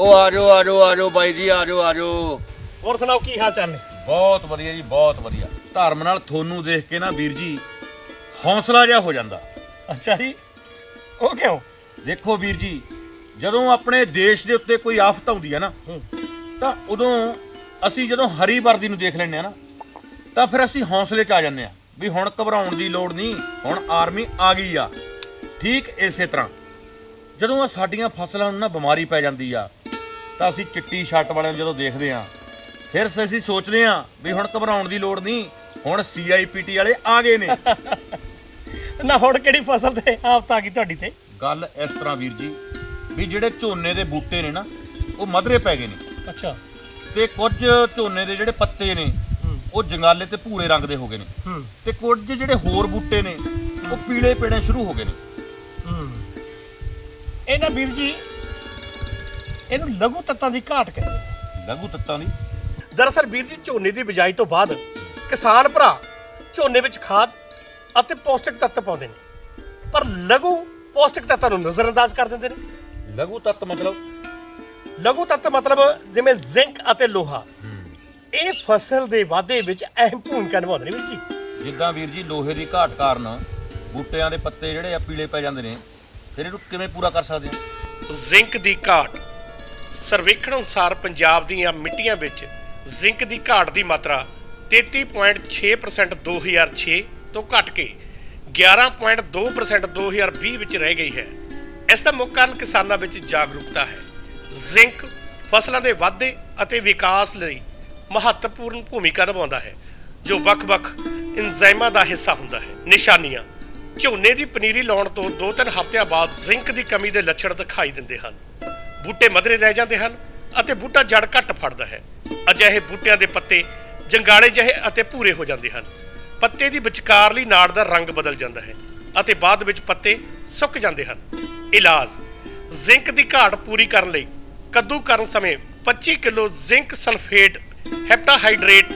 ਉਹ ਆ ਜਾਓ ਆ ਜਾਓ ਆ ਜਾਓ ਬਾਈ ਜੀ ਆ ਜਾਓ ਆ ਜਾਓ। ਹੋਰ ਸੁਣਾਓ ਕੀ ਹਾਲ ਚਾਲ ਨੇ? ਬਹੁਤ ਵਧੀਆ ਜੀ ਬਹੁਤ ਵਧੀਆ। ਧਰਮ ਨਾਲ ਤੁਹਾਨੂੰ ਦੇਖ ਕੇ ਨਾ ਵੀਰ ਜੀ ਹੌਸਲਾ ਜਿਹਾ ਹੋ ਜਾਂਦਾ। ਅੱਛਾ ਜੀ। ਉਹ ਕਿਉਂ? ਦੇਖੋ ਵੀਰ ਜੀ ਜਦੋਂ ਆਪਣੇ ਦੇਸ਼ ਦੇ ਉੱਤੇ ਕੋਈ ਆਫਤ ਆਉਂਦੀ ਹੈ ਨਾ। ਤਾਂ ਉਦੋਂ ਅਸੀਂ ਜਦੋਂ ਹਰੀ ਵਰਦੀ ਨੂੰ ਦੇਖ ਲੈਂਦੇ ਆ ਨਾ ਤਾਂ ਫਿਰ ਅਸੀਂ ਹੌਸਲੇ 'ਚ ਆ ਜਾਂਦੇ ਆ ਵੀ ਹੁਣ ਘਬਰਾਉਣ ਦੀ ਲੋੜ ਨਹੀਂ ਹੁਣ ਆਰਮੀ ਆ ਗਈ ਆ। ਠੀਕ ਇਸੇ ਤਰ੍ਹਾਂ। ਜਦੋਂ ਆ ਸਾਡੀਆਂ ਫਸਲਾਂ ਨੂੰ ਨਾ ਬਿਮਾਰੀ ਪੈ ਜਾਂਦੀ ਆ ਤਾਂ ਅਸੀਂ ਚਿੱਟੀ ਸ਼ਰਟ ਵਾਲਿਆਂ ਨੂੰ ਜਦੋਂ ਦੇਖਦੇ ਆ ਫਿਰ ਅਸੀਂ ਸੋਚਦੇ ਆ ਵੀ ਹੁਣ ਘਬਰਾਉਣ ਦੀ ਲੋੜ ਨਹੀਂ ਹੁਣ ਸੀਆਈਪੀਟੀ ਵਾਲੇ ਆ ਗਏ ਨੇ। ਨਾ ਹੁਣ ਕਿਹੜੀ ਫਸਲ ਤੇ ਆਫਤ ਆ ਗਈ ਤੁਹਾਡੀ ਤੇ? ਗੱਲ ਇਸ ਤਰ੍ਹਾਂ ਵੀਰ ਜੀ ਵੀ ਜਿਹੜੇ ਝੋਨੇ ਦੇ ਬੂਟੇ ਨੇ ਨਾ ਉਹ ਮਧਰੇ ਪੈ ਗਏ ਨੇ। ਅੱਛਾ। ਤੇ ਕੁਝ ਝੋਨੇ ਦੇ ਜਿਹੜੇ ਪੱਤੇ ਨੇ ਉਹ ਜੰਗਾਲੇ ਤੇ ਭੂਰੇ ਰੰਗ ਦੇ ਹੋ ਗਏ ਨੇ। ਹੂੰ। ਤੇ ਕੁਝ ਜਿਹੜੇ ਹੋਰ ਬੂਟੇ ਨੇ ਉਹ ਪੀਲੇ ਪੇੜੇ ਸ਼ੁਰੂ ਹੋ ਗਏ ਨੇ। ਹੂੰ। ਇਹ ਨਾ ਵੀਰ ਜੀ ਇਹਨੂੰ ਲਘੂ ਤੱਤਾਂ ਦੀ ਘਾਟ ਕਹਿੰਦੇ ਨੇ। ਲਘੂ ਤੱਤਾਂ ਦੀ? ਦਰਅਸਲ ਵੀਰ ਜੀ ਝੋਨੇ ਦੀ ਬਿਜਾਈ ਤੋਂ ਬਾਅਦ ਕਿਸਾਨ ਭਰਾ ਝੋਨੇ ਵਿੱਚ ਖਾਦ ਅਤੇ ਪੌਸ਼ਟਿਕ ਤੱਤ ਪਾਉਂਦੇ ਨੇ। ਪਰ ਲਘੂ ਪੌਸ਼ਟਿਕ ਤੱਤਾਂ ਨੂੰ ਨਜ਼ਰਅੰਦਾਜ਼ ਕਰ ਦਿੰਦੇ ਨੇ। ਲਘੂ ਤੱਤ ਮਤਲਬ? ਲਘੂ ਤੱਤ ਮਤਲਬ ਜਿਵੇਂ ਜ਼ਿੰਕ ਅਤੇ ਲੋਹਾ। ਇਹ ਫਸਲ ਦੇ ਵਾਧੇ ਵਿੱਚ ਅਹਿਮ ਭੂਮਿਕਾ ਨਿਭਾਉਂਦੇ ਨੇ ਵੀਰ ਜੀ। ਜਿੱਦਾਂ ਵੀਰ ਜੀ ਲੋਹੇ ਦੀ ਘਾਟ ਕਾਰਨ ਬੂਟਿਆਂ ਦੇ ਪੱਤੇ ਜਿਹੜੇ ਆ ਪੀਲੇ ਪੈ ਜਾਂਦੇ ਨੇ ਫਿਰ ਇਹਨੂੰ ਕਿਵੇਂ ਪੂਰਾ ਕਰ ਸਕਦੇ ਆ? ਜ਼ਿੰਕ ਦੀ ਘਾਟ ਸਰਵੇਖਣ ਅਨੁਸਾਰ ਪੰਜਾਬ ਦੀਆਂ ਮਿੱਟੀਆਂ ਵਿੱਚ ਜ਼ਿੰਕ ਦੀ ਘਾਟ ਦੀ ਮਾਤਰਾ 33.6% 2006 ਤੋਂ ਘਟ ਕੇ 11.2% 2020 ਵਿੱਚ ਰਹਿ ਗਈ ਹੈ। ਇਸ ਦਾ ਮੁੱਖ ਕਾਰਨ ਕਿਸਾਨਾਂ ਵਿੱਚ ਜਾਗਰੂਕਤਾ ਹੈ। ਜ਼ਿੰਕ ਫਸਲਾਂ ਦੇ ਵਾਧੇ ਅਤੇ ਵਿਕਾਸ ਲਈ ਮਹੱਤਵਪੂਰਨ ਭੂਮਿਕਾ ਨਿਭਾਉਂਦਾ ਹੈ, ਜੋ ਵੱਖ-ਵੱਖ ਇੰਜ਼ਾਈਮਾਂ ਦਾ ਹਿੱਸਾ ਹੁੰਦਾ ਹੈ। ਨਿਸ਼ਾਨੀਆਂ, ਝੋਨੇ ਦੀ ਪਨੀਰੀ ਲਾਉਣ ਤੋਂ 2-3 ਹਫ਼ਤਿਆਂ ਬਾਅਦ ਜ਼ਿੰਕ ਦੀ ਕਮੀ ਦੇ ਲੱਛਣ ਦਿਖਾਈ ਦਿੰਦੇ ਹਨ। ਬੂਟੇ ਮਧਰੇ ਰਹਿ ਜਾਂਦੇ ਹਨ ਅਤੇ ਬੂਟਾ ਜੜ ਘੱਟ ਫੜਦਾ ਹੈ। ਅਜਿਹੇ ਬੂਟਿਆਂ ਦੇ ਪੱਤੇ ਜੰਗਾਲੇ ਜਿਹੇ ਅਤੇ ਭੂਰੇ ਹੋ ਜਾਂਦੇ ਹਨ। ਪੱਤੇ ਦੀ ਵਿਚਕਾਰਲੀ ਨਾੜ ਦਾ ਰੰਗ ਬਦਲ ਜਾਂਦਾ ਹੈ ਅਤੇ ਬਾਅਦ ਵਿੱਚ ਪੱਤੇ ਸੁੱਕ ਜਾਂਦੇ ਹਨ। ਇਲਾਜ, ਜ਼ਿੰਕ ਦੀ ਘਾਟ ਪੂਰੀ ਕਰਨ ਲਈ ਕੱਦੂ ਕਰਨ ਸਮੇਂ 25 ਕਿਲੋ ਜ਼ਿੰਕ ਸਲਫੇਟ ਹੈਪਟਾਹਾਈਡਰੇਟ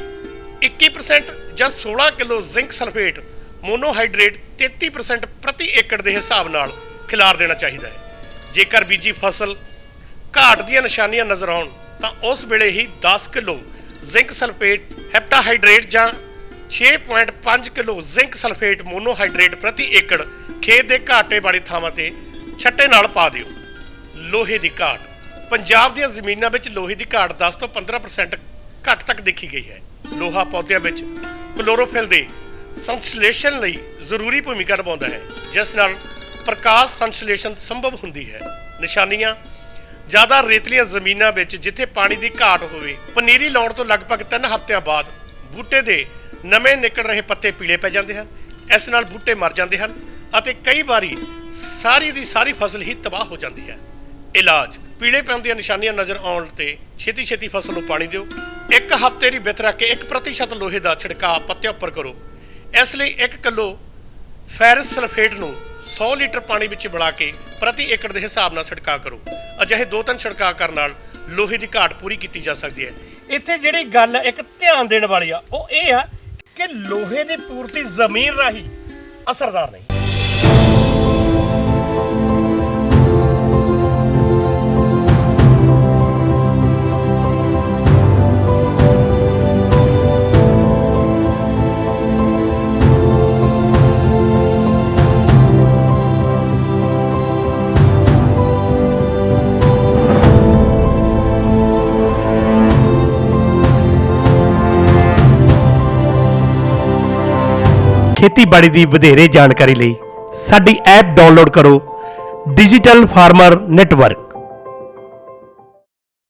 21% ਜਾਂ 16 ਕਿਲੋ ਜ਼ਿੰਕ ਸਲਫੇਟ ਮੋਨੋਹਾਈਡਰੇਟ 33% ਪ੍ਰਤੀ ਏਕੜ ਦੇ ਹਿਸਾਬ ਨਾਲ ਖਿਲਾਰ ਦੇਣਾ ਚਾਹੀਦਾ ਹੈ। ਜੇਕਰ ਬੀਜੀ ਫਸਲ ਘਾਟ ਦੀਆਂ ਨਿਸ਼ਾਨੀਆਂ ਨਜ਼ਰ ਆਉਣ, ਤਾਂ ਉਸ ਵੇਲੇ ਹੀ 10 ਕਿਲੋ ਜ਼ਿੰਕ ਸਲਫੇਟ ਹੈਪਟਾਹਾਈਡਰੇਟ ਜਾਂ 6.5 ਕਿਲੋ ਜ਼ਿੰਕ ਸਲਫੇਟ ਮੋਨੋਹਾਈਡਰੇਟ ਪ੍ਰਤੀ ਏਕੜ ਖੇਤ ਦੇ ਘਾਟੇ ਵਾਲੀ ਥਾਵਾਂ ਤੇ ਛੱਟੇ ਨਾਲ ਪਾ ਦਿਓ। ਲੋਹੇ ਦੀ ਘਾਟ। ਪੰਜਾਬ ਦੀਆਂ ਜ਼ਮੀਨਾਂ ਵਿੱਚ ਲੋਹੇ ਦੀ ਘਾਟ 10 ਤੋਂ 15% ਘੱਟ ਤੱਕ ਦੇਖੀ ਗਈ ਹੈ। ਲੋਹਾ ਪੌਦਿਆਂ ਵਿੱਚ ਕਲੋਰੋਫਿਲ ਦੇ ਸੰਸ਼ਲੇਸ਼ਣ ਲਈ ਜ਼ਰੂਰੀ ਭੂਮਿਕਾ ਨਿਭਾਉਂਦਾ ਹੈ, ਜਿਸ ਨਾਲ ਪ੍ਰਕਾਸ਼ ਸੰਸ਼ਲੇਸ਼ਣ ਸੰਭਵ ਹੁੰਦੀ ਹੈ। ਨਿਸ਼ਾਨੀਆਂ ਜ਼ਿਆਦਾ ਰੇਤਲੀਆਂ ਜ਼ਮੀਨਾਂ ਵਿੱਚ ਜਿੱਥੇ ਪਾਣੀ ਦੀ ਘਾਟ ਹੋਵੇ, ਪਨੀਰੀ ਲਾਉਣ ਤੋਂ ਲਗਭਗ 3 ਹਫ਼ਤਿਆਂ ਬਾਅਦ ਬੂਟੇ ਦੇ ਨਵੇਂ ਨਿਕਲ ਰਹੇ ਪੱਤੇ ਪੀਲੇ ਪੈ ਜਾਂਦੇ ਹਨ, ਇਸ ਨਾਲ ਬੂਟੇ ਮਰ ਜਾਂਦੇ ਹਨ ਅਤੇ ਕਈ ਵਾਰੀ ਸਾਰੀ ਦੀ ਸਾਰੀ ਫਸਲ ਹੀ ਤਬਾਹ ਹੋ ਜਾਂਦੀ ਹੈ। ਇਲਾਜ ਪੀਲੇ ਪੈਣ ਦੀਆਂ ਨਿਸ਼ਾਨੀਆਂ ਨਜ਼ਰ ਆਉਣ ਤੇ ਛੇਤੀ ਛੇਤੀ ਫਸਲ ਨੂੰ ਪਾਣੀ ਦਿਓ। ਇੱਕ ਹਫ਼ਤੇ ਦੀ ਬਿਤ ਰੱਖ ਕੇ 1% ਲੋਹੇ ਦਾ ਛਿੜਕਾਅ ਪੱਤਿਆਂ ਉੱਪਰ ਕਰੋ। ਇਸ ਲਈ 1 ਕਿਲੋ ਫੈਰਸ ਸਲਫੇਟ ਨੂੰ 100 ਲੀਟਰ ਪਾਣੀ ਵਿੱਚ ਮਿਲਾ ਕੇ ਪ੍ਰਤੀ ਏਕੜ ਦੇ ਹਿਸਾਬ ਨਾਲ ਛਿੜਕਾਅ ਕਰੋ। ਅਜਿਹੇ ਦੋ ਤਿੰਨ ਛਿੜਕਾਅ ਕਰਨ ਨਾਲ ਲੋਹੇ ਦੀ ਘਾਟ ਪੂਰੀ ਕੀਤੀ ਜਾ ਸਕਦੀ ਹੈ। ਇੱਥੇ ਜਿਹੜੀ ਗੱਲ ਇੱਕ ਧਿਆਨ ਦੇਣ ਵਾਲੀ ਆ, ਉਹ ਇਹ ਆ ਕਿ ਲੋਹੇ ਦੀ ਪੂਰਤੀ ਜ਼ਮੀਨ ਰਾਹੀਂ ਅਸਰਦਾਰ ਨਹੀਂ। ਖੇਤੀਬਾੜੀ ਦੀ ਵਧੇਰੇ ਜਾਣਕਾਰੀ ਲਈ ਸਾਡੀ ਐਪ ਡਾਊਨਲੋਡ ਕਰੋ ਡਿਜੀਟਲ ਫਾਰਮਰ ਨੈਟਵਰਕ।